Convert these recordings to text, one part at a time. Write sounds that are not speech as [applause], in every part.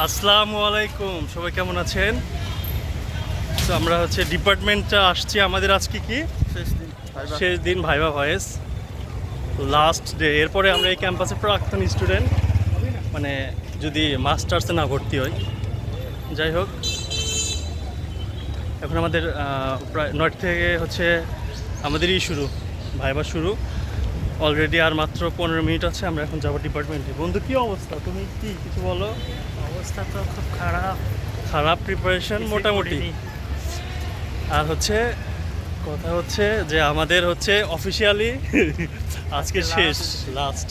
আসসালামু আলাইকুম সবাই কেমন আছেন? তো আমরা হচ্ছে ডিপার্টমেন্টটা আসছি আমাদের আজকে কি? শেষ দিন ভাইবা। শেষ দিন ভাইবা ভয়েস। লাস্ট ডে এরপরে আমরা এই ক্যাম্পাসে প্রাক্তন স্টুডেন্ট মানে যদি মাস্টার্সে না ভর্তি হয় যাই হোক এখন আমাদের প্রায় নয় থেকে হচ্ছে আমাদেরই শুরু ভাইবা শুরু। অলরেডি আর মাত্র পনেরো মিনিট আছে আমরা এখন যাব ডিপার্টমেন্টে বন্ধু কি অবস্থা? তুমি কি কিছু বলো? অবস্থা তো খুব খারাপ। খারাপ প্রিপারেশন মোটামুটি। আর হচ্ছে কথা হচ্ছে যে আমাদের হচ্ছে অফিসিয়ালি [laughs] আজকে শেষ last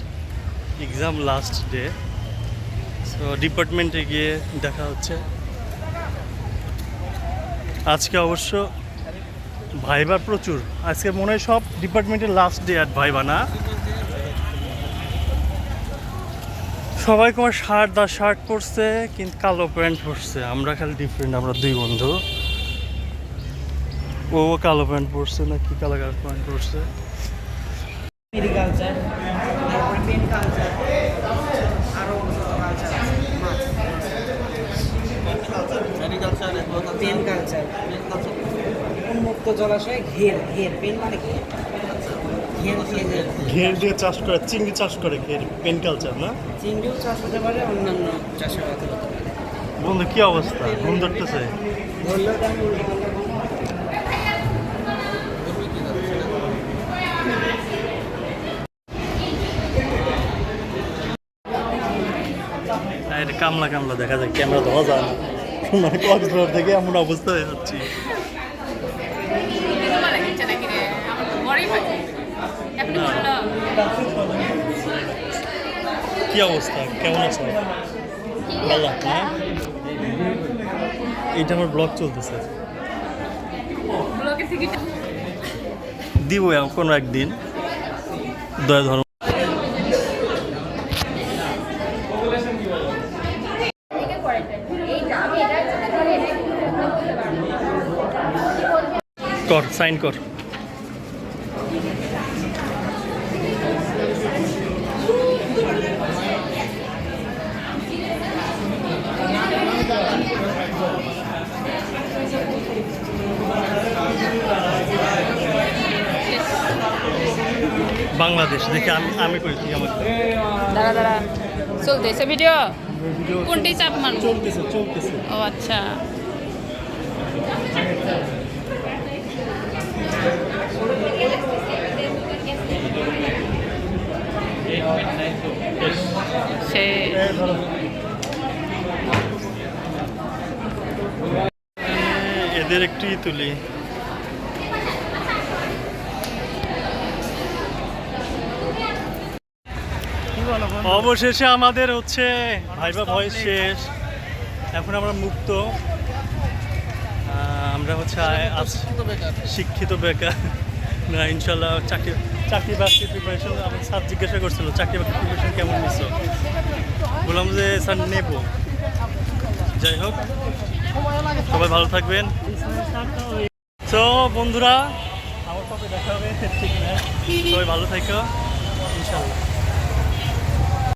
exam last day so ডিপার্টমেন্টে গিয়ে দেখা হচ্ছে। আজকে অবশ্য ভাইবা প্রচুর আজকে মনে হয় সব ডিপার্টমেন্টের লাস্ট ডে আর ভাইবা না সবাই তোমার শার্ট দা শার্ট পরছে কিন্তু কালো প্যান্ট পরছে আমরা খালি ডিফারেন্ট আমরা দুই বন্ধু ও কালো প্যান্ট পরছে না কি কালো কালো প্যান্ট পরছে কালচার উন্মুক্ত জলাশয় ঘের ঘের পেন মানে ঘের ঘের। দিয়ে চাষ করে চিংড়ি চাষ করে ঘের পেন কালচার না? চিংড়িও চাষ হতে পারে অন্যান্য চাষাবাদ হতে পারে। বন্ধু কি অবস্থা? ঘুম ধরতেছে? কামলা কামলা দেখা যায় ক্যামেরা ধরা যায় না। মানে কক্সবাজার থেকে এমন অবস্থা হয়ে যাচ্ছি। কি অবস্থা? কেমন আছো? ভালো এইটা আমার ব্লগ চলতেছে। দিব কোনো একদিন। দয়া ধর্ম কর সাইন কর। বাংলাদেশ। দেখে আমি আমি করেছি আমার দাঁড়া দাঁড়া। চলতেছে ভিডিও কোনটি চাপ মারবো চলতেছে চলতেছে। ও আচ্ছা। সে এদের একটু তুলি। অবশেষে আমাদের হচ্ছে ভাইবা ভয়েস শেষ। এখন আমরা মুক্ত। আমরা হচ্ছে শিক্ষিত বেকার। না ইনশাল্লাহ চাকরি চাকরি বাকরি প্রিপারেশন আমার স্যার জিজ্ঞাসা করছিল চাকরি বাকরি প্রিপারেশন কেমন নিছো? বললাম যে স্যার নেব। যাই হোক সবাই ভালো থাকবেন। তো বন্ধুরা আমার সাথে দেখা হবে ঠিক না সবাই ভালো থাকো ইনশাল্লাহ